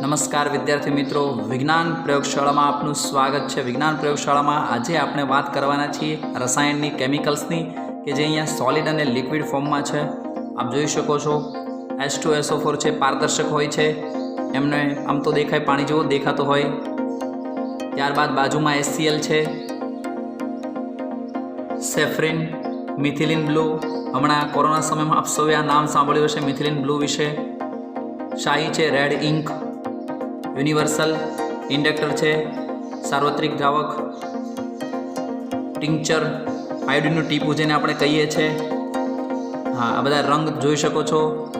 નમસ્કાર વિદ્યાર્થી મિત્રો. વિજ્ઞાન પ્રયોગશાળામાં આપનું સ્વાગત છે. વિજ્ઞાન પ્રયોગશાળામાં આજે આપણે વાત કરવાના છીએ રસાયણની કેમિકલ્સની કે જે અહીંયા સોલિડ અને લિક્વિડ ફોર્મમાં છે. આપ જોઈ શકો છો એસ ટુ એસો ફોર છે, પારદર્શક હોય છે. એમને આમ તો દેખાય, પાણી જેવો દેખાતો હોય. ત્યારબાદ બાજુમાં એસસીએલ છે. સેફ્રિન મિથિલિન બ્લુ હમણાં કોરોના સમયમાં આપ સૌએ આ નામ સાંભળ્યું હશે મિથિલિન બ્લુ વિશે. શાહી છે રેડ ઇન્ક યુનિવર્સલ ઇન્ડક્ટર છે, સાર્વત્રિક દ્રાવક, ટિંકચર, આયોડિનનું ટીપું જેને આપણે કહીએ છીએ હા, આ બધા રંગ જોઈ શકો છો.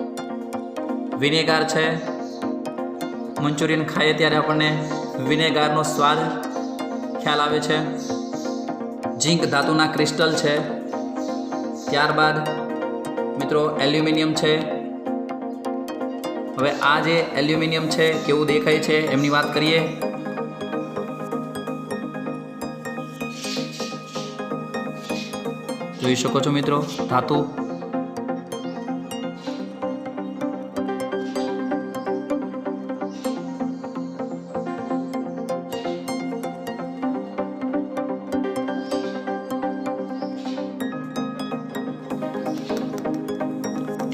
વિનેગાર છે. મંચુરિયન ખાઈએ ત્યારે આપણને વિનેગારનો સ્વાદ ખ્યાલ આવે છે. ઝીંક ધાતુના ક્રિસ્ટલ છે. ત્યારબાદ મિત્રો એલ્યુમિનિયમ છે. હવે આ જે એલ્યુમિનિયમ છે, કેવું દેખાય છે, એમની વાત કરીએ. જોઈ શકો છો મિત્રો, ધાતુ.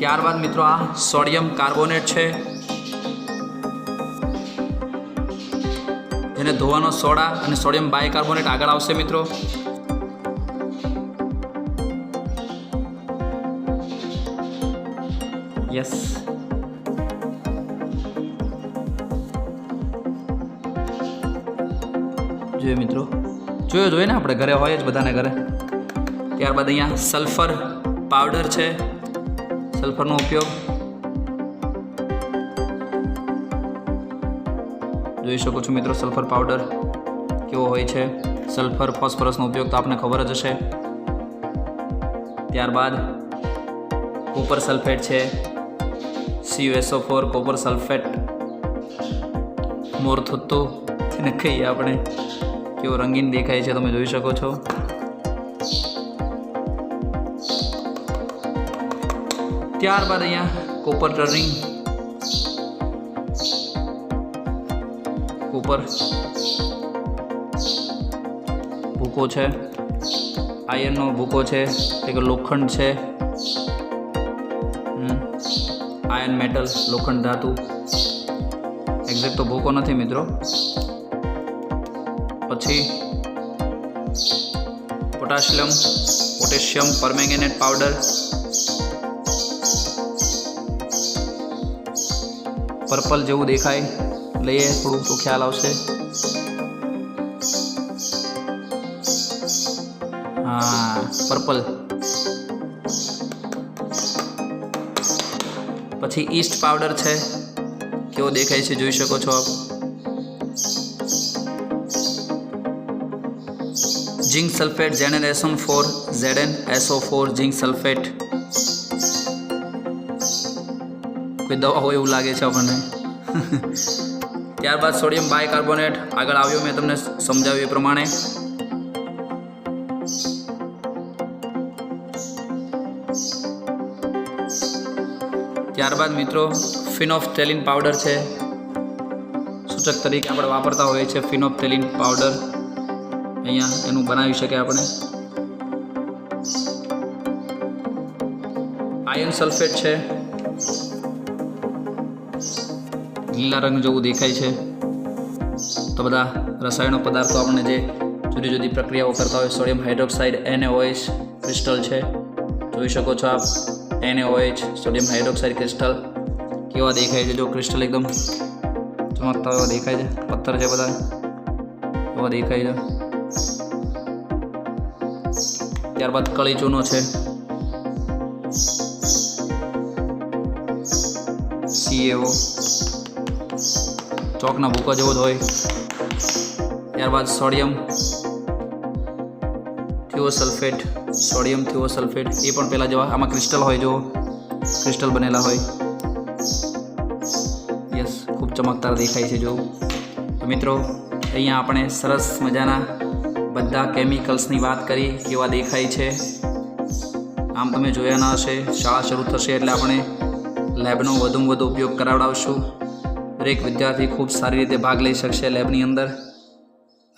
ત્યારબાદ મિત્રો આ સોડિયમ કાર્બોનેટ છે. જેને ધોવાનો સોડા અને સોડિયમ બાયકાર્બોનેટ આગળ આવશે મિત્રો. યસ જોઈએ મિત્રો. જોયો જોઈએ ને આપણે ઘરે હોય જ બધાને ઘરે. ત્યારબાદ અહીંયા સલ્ફર પાવડર છે. સલ્ફરનો ઉપયોગ. જોઈ શકો છો મિત્રો, સલ્ફર પાવડર કેવો હોય છે? સલ્ફર, ફોસ્ફરસનો ઉપયોગ તો આપને ખબર જ હશે. ત્યારબાદ કોપર સલ્ફેટ છે. CUSO four copper sulphate. મોર થતો જેને કહીએ આપણે. કેવો રંગીન દેખાય છે તમે જોઈ શકો છો. ત્યારબાદ અહીંયા કોપર ટર્નિંગ કોપર ભૂકો છે. આયર્નનો ભૂકો છે. એક લોખંડ છે. આયર્ન મેટલ લોખંડ ધાતુ. એક્ઝેક્ટ તો ભૂકો નથી મિત્રો. પછી potassium potassium permanganate powder purple જેવું દેખાય. લઈએ થોડું તો ખ્યાલ આવશે. હા, પર્પલ. પછી ઈસ્ટ પાવડર છે. કેવો દેખાય છે જોઈ શકો છો આપ. Zinc sulphate generation four Z N SO four zinc sulphate. કોઈ દવા હોય એવું લાગે છે આપણને. ત્યારબાદ સોડિયમ બાયકાર્બોનેટ આગળ આવ્યો, મેં તમને સમજાવ્યું એ પ્રમાણે. ત્યારબાદ મિત્રો ફિનોફથેલિન પાવડર છે. સૂચક તરીકે આપણે વાપરતા હોઈએ છીએ ફિનોફથેલિન પાવડર. અહીંયા એનું બનાવી શકીએ આપણે. આયર્ન સલ્ફેટ છે. લીલા રંગ જેવું દેખાય છે. તો બધા રસાયણો પદાર્થો આપણે જે જુદી જુદી પ્રક્રિયાઓ કરતા હોય, સોડિયમ હાઇડ્રોક્સાઇડ એનએઓએચ ક્રિસ્ટલ છે. જોઈ શકો છો આપ એનએઓએચ સોડિયમ હાઇડ્રોક્સાઇડ, ક્રિસ્ટલ. કેવા દેખાય છે? જો ક્રિસ્ટલ એકદમ ચમકતા એવા દેખાય છે. પથ્થર છે બધા. એવા દેખાય છે. ત્યારબાદ કળી ચૂનો છે સીએઓ ચોકના ભૂકો જેવો જ હોય. ત્યારબાદ સોડિયમ થિયોસલ્ફેટ સોડિયમ થિયોસલ્ફેટ એ પણ પહેલાં જેવા. આમાં ક્રિસ્ટલ હોય જો ક્રિસ્ટલ બનેલા હોય. યસ, ખૂબ ચમકદાર દેખાય છે જો મિત્રો, અહીંયા આપણે સરસ મજાના બધા કેમિકલ્સની વાત કરી, કેવા દેખાય છે. આમ તમે જોયા ના હશે, શાળા શરૂ થશે એટલે આપણે લેબનો વધુમાં વધુ ઉપયોગ કરાવડાવશું. દરેક વિદ્યાર્થી ખૂબ સારી રીતે ભાગ લઈ શકશે લેબની અંદર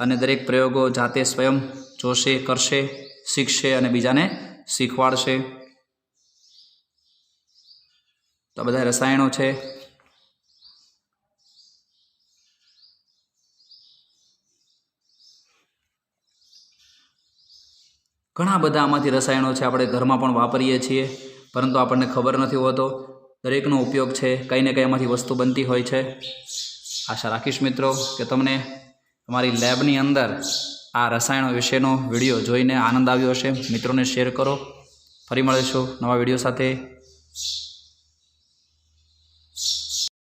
અને દરેક પ્રયોગો જાતે સ્વયં જોશે, કરશે, શીખશે અને બીજાને શીખવાડશે. તો બધા રસાયણો છે. ઘણા બધા આમાંથી રસાયણો છે આપણે ઘરમાં પણ વાપરીએ છીએ, પરંતુ આપણને ખબર નથી હોતો. દરેકનો ઉપયોગ છે, કંઈ ને કંઈ એમાંથી વસ્તુ બનતી હોય છે. આશા રાખીશ મિત્રો કે તમને તમારી લેબની અંદર આ રસાયણો વિશેનો વીડિયો જોઈને આનંદ આવ્યો હશે. મિત્રોને શેર કરો. ફરી મળીશું નવા વીડિયો સાથે.